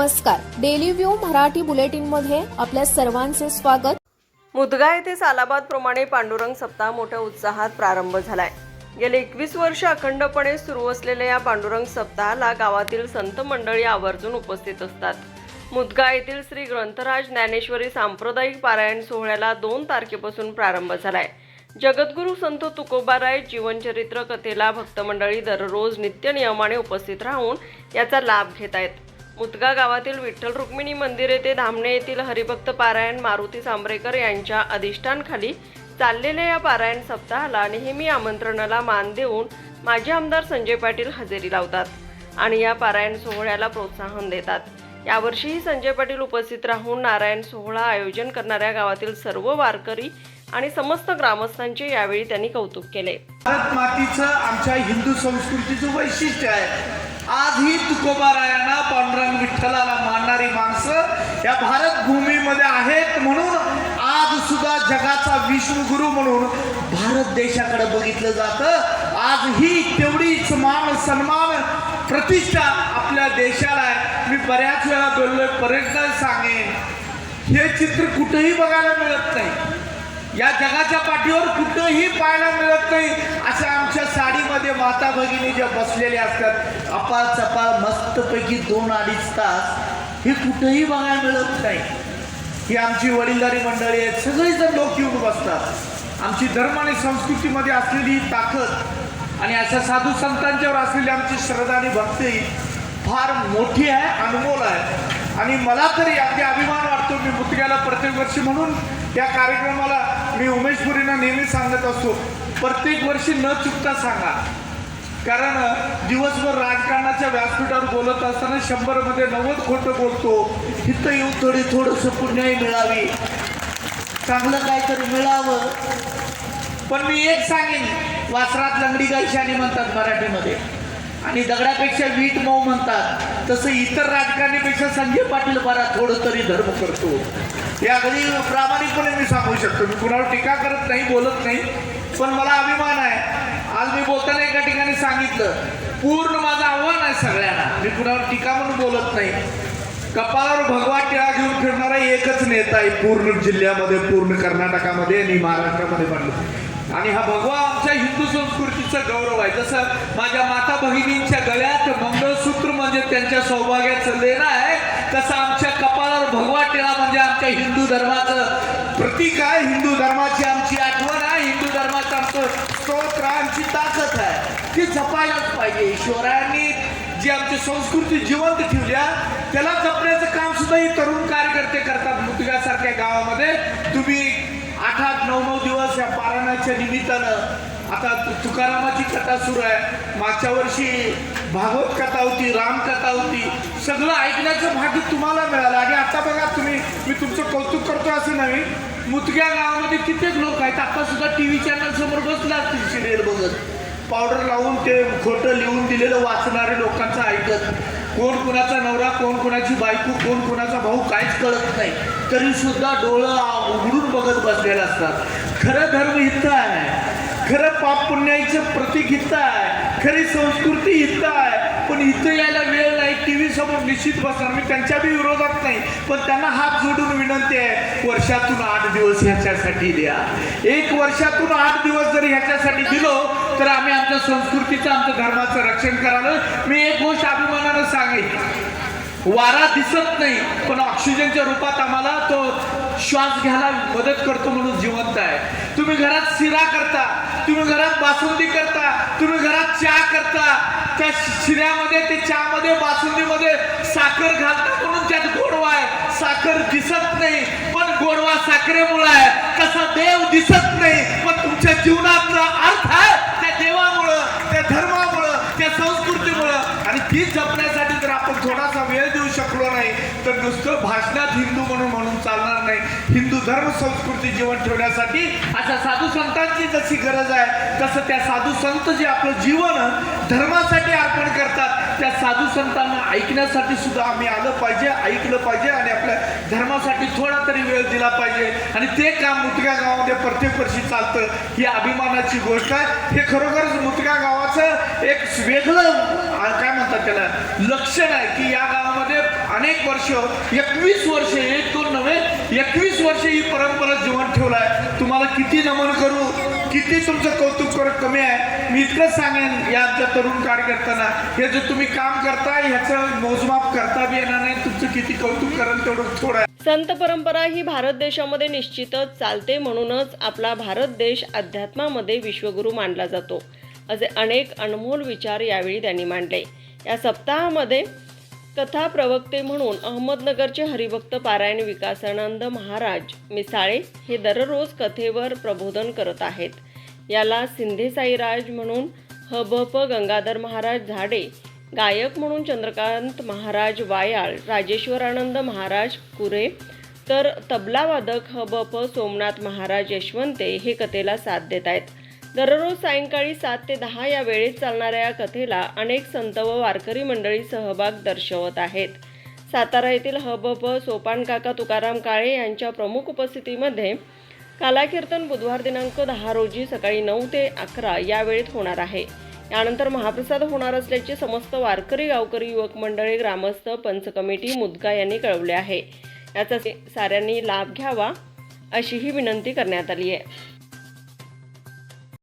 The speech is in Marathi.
नमस्कार. डेली व्ह्यू मराठी बुलेटिनमध्ये आपल्या सर्वांचे स्वागत. मुदगा येथे सालाबादप्रमाणे पांडुरंग सप्ताह मोठ्या उत्साहात प्रारंभ झालाय. गेले एकवीस वर्ष अखंडपणे सुरू असलेल्या या पांडुरंग सप्ताहाला गावातील संत मंडळी आवर्जून उपस्थित असतात. मुदगा येथील श्री ग्रंथराज ज्ञानेश्वरी सांप्रदायिक पारायण सोहळ्याला दोन तारखेपासून प्रारंभ झालाय. जगद्गुरू संत तुकोबाराय जीवनचरित्र कथेला भक्तमंडळी दररोज नित्य नियमाने उपस्थित राहून याचा लाभ घेत आहेत. मुतगा गावातील विठ्ठल रुक्मिणी मंदिर येथे धामणे येथील हरिभक्त पारायण मारुती सांबरेकर यांच्या अधिष्ठानखाली चाललेल्या या पारायण सप्ताहाला नेहमी आमंत्रणाला मान देऊन माजी आमदार संजय पाटील हजेरी लावतात आणि या पारायण सोहळ्याला प्रोत्साहन देतात. यावर्षीही संजय पाटील उपस्थित राहून नारायण सोहळा आयोजन करणाऱ्या गावातील सर्व वारकरी आणि समस्त ग्रामस्थांचे यावेळी त्यांनी कौतुक केले. भारत मातीचं आमच्या हिंदू संस्कृतीचं वैशिष्ट्य आहे. आजही तुकोबारायांना पांडुरंग विठ्ठलाला मानणारी माणसं या भारत भूमीमध्ये आहेत म्हणून आज सुद्धा जगाचा विष्णुगुरु म्हणून भारत देशाकडे बघितलं जातं. आजही तेवढीच मान सन्मान प्रतिष्ठा आपल्या देशाला आहे. मी बऱ्याच वेळा बोललोय पर्यटन सांगेन हे चित्र कुठेही बघायला मिळत नाही. या जगाच्या पाठीवर कुठंही पाहायला मिळत नाही अशा माता भगिनी ज्या बसलेल्या असतात अपार चपाळ मस्तपैकी दोन अडीच तास हे कुठंही बघायला मिळत नाही. ही आमची वडीलधारी मंडळी आहेत सगळेजण लोक येऊन बसतात. आमची धर्म आणि संस्कृतीमध्ये असलेली ही ताकद आणि अशा साधू संतांच्यावर असलेली आमची श्रद्धा आणि भक्ती फार मोठी आहे अनमोल आहे. आणि मला तरी अगदी अभिमान वाटतो मी मुतग्याला प्रत्येक वर्षी म्हणून या कार्यक्रमाला मी उमेश पुरींना नेहमी सांगत असतो प्रत्येक वर्षी न चुकता सांगा. कारण दिवसभर राजकारणाच्या व्यासपीठावर बोलत असताना शंभरमध्ये नव्वद खोटं बोलतो. इथं येऊन थोडी थोडंसं पुण्याही मिळावी. चांगलं काहीतरी मिळावं. पण मी एक सांगेन वासरात लंगडी गायशाने म्हणतात मराठीमध्ये. आणि दगडापेक्षा वीट मऊ म्हणतात. तसं इतर राजकारणीपेक्षा संजय पाटील बरा थोडं तरी धर्म करतो. हे अगदी प्रामाणिकपणे मी सांगू शकतो. मी कुणावर टीका करत नाही बोलत नाही. पण मला अभिमान आहे आज मी बोलताना एका ठिकाणी सांगितलं पूर्ण माझं आव्हान आहे सगळ्यांना. मी कुणावर टीका म्हणून बोलत नाही. कपाळावर भगवा टिळा घेऊन फिरणारा एकच नेता आहे पूर्ण जिल्ह्यामध्ये पूर्ण कर्नाटकामध्ये आणि महाराष्ट्रामध्ये म्हणलं आणि हा भगवा आमच्या हिंदू संस्कृतीचा गौरव आहे. जसं माझ्या माता भगिनींच्या गळ्यात मंगळसूत्र म्हणजे त्यांच्या सौभाग्याचं लेणं आहे तसं आमच्या कपाळावर भगवा टिळा म्हणजे आमच्या हिंदू धर्माचं प्रतीक आहे. हिंदू धर्माची आमची ताकद आहे ती जपायलाच पाहिजे. ईश्वरांनी जी आमची संस्कृती जिवंत ठेवल्या त्याला जपण्याचं काम सुद्धा ही तरुण कार्यकर्ते करतात मुतगासारख्या गावामध्ये. तुम्ही आठ आठ नऊ नऊ दिवस या पारायणाच्या निमित्तानं आता तुकारामाची कथा सुरू आहे. मागच्या वर्षी भागवत कथा होती रामकथा होती सगळं ऐकण्याचं भाग्य तुम्हाला मिळालं. आणि आता बघा तुम्ही मी तुमचं कौतुक करतो असं नाही. मुतग्या गावामध्ये कित्येक लोक आहेत. आता सुद्धा टी व्ही चॅनल समोर बसले असतील सिरियल बघत. पावडर लावून ते खोटं लिहून दिलेलं वाचणारे लोकांचं ऐकत. कोण कुणाचा नवरा कोण कोणाची बायको कोण कोणाचा भाऊ काहीच कळत नाही. तरी सुद्धा डोळं उघडून बघत बसलेलं असतात. खरं धर्म इथं आहे. खरं पाप पुण्याचं प्रतीक हित आहे खरी संस्कृती हित आहे पण इथं यायला वेळ नाही टी व्ही समोर निश्चित बसणार. मी त्यांच्या बी विरोधात नाही पण त्यांना हात जोडून विनंती आहे वर्षातून आठ दिवस ह्याच्यासाठी द्या. एक वर्षातून आठ दिवस जर ह्याच्यासाठी दिलो तर आम्ही आमच्या संस्कृतीचं आमच्या धर्माचं रक्षण करायला मी एक गोष्ट अभिमानानं सांगेन. वारा दिसत नाही पण ऑक्सिजनच्या रूपात आम्हाला तो श्वास घ्यायला मदत करतो म्हणून जिवंत आहे. तुम्ही घरात शिरा करता तुम्ही घरात बासुंदी करता तुम्ही घरात चहा करता त्या शिऱ्यामध्ये ते चहामध्ये बासुंदीमध्ये साखर घालता म्हणून त्यात गोडवा आहे. साखर दिसत नाही पण गोडवा साखरेमुळे आहे. तसा देव दिसत नाही पण तुमच्या जीवनातला अर्थ आहे त्या देवामुळं त्या धर्मामुळं त्या संस्कृतीमुळं. आणि ती जपण्यासाठी जर आपण थोडासा वेळ देऊ शकलो नाही तर नुसतं भाषणात हिंदू म्हणून म्हणून चालणार नाही. हिंदू धर्म संस्कृती जीवन ठेवण्यासाठी अशा साधू संतांची जशी गरज आहे तसं त्या साधू संत जे आपलं जीवन धर्मासाठी अर्पण करतात त्या साधू संतांना ऐकण्यासाठी सुद्धा आम्ही आलं पाहिजे ऐकलं पाहिजे आणि आपल्या धर्मासाठी थोडा तरी वेळ दिला पाहिजे. आणि ते काम मुतगा गावामध्ये प्रत्येक वर्षी चालतं. ही अभिमानाची गोष्ट आहे. हे खरोखरच मुतगा गावाचं एक वेगळं काय म्हणतात त्याला लक्षण आहे की या गावामध्ये वर्ष एकवीस वर्ष एक दोन नव्हे एकवीस वर्ष ही परंपरा जीवन ठेवलाय. तुम्हाला किती नमन करू किती तुमचं कौतुक करू कमी आहे. मी इतकंच सांगेन या आमच्या तरुण कार्यकर्त्यांना हे जे तुम्ही काम करताय ह्याचं मोजमाप करता बी येणार नाही तुमचं किती कौतुक करेल तेवढं थोडं आहे. संत परंपरा ही भारत देशामध्ये निश्चितच चालते म्हणूनच आपला भारत देश अध्यात्मामध्ये विश्वगुरू मानला जातो. असे अनेक अनमोल विचार यावेळी त्यांनी मांडले. या सप्ताहामध्ये कथा प्रवक्ते म्हणून अहमदनगरचे हरिभक्त पारायण विकासानंद महाराज मिसाळे हे दररोज कथेवर प्रबोधन करत आहेत. याला सिंधे साईराज म्हणून हबप गंगाधर महाराज झाडे गायक म्हणून चंद्रकांत महाराज वायाळ राजेश्वरानंद महाराज कुरे तर तबलावादक ह ब प सोमनाथ महाराज यशवंते हे कथेला साथ देत आहेत. दररोज सायंकाळी सात ते दहा या वेळेत चालणाऱ्या या कथेला अनेक संत व वारकरी मंडळी सहभाग दर्शवत आहेत. सातारा येथील हबप सोपान काका तुकाराम काळे यांच्या प्रमुख उपस्थितीमध्ये कालाकीर्तन बुधवार दिनांक दहा रोजी सकाळी नऊ ते अकरा या वेळेत होणार आहे. यानंतर महाप्रसाद होणार असल्याचे समस्त वारकरी गावकरी युवक मंडळी ग्रामस्थ पंच कमिटी मुदगा यांनी कळवले आहे. याचा साऱ्यांनी लाभ घ्यावा अशीही विनंती करण्यात आली आहे.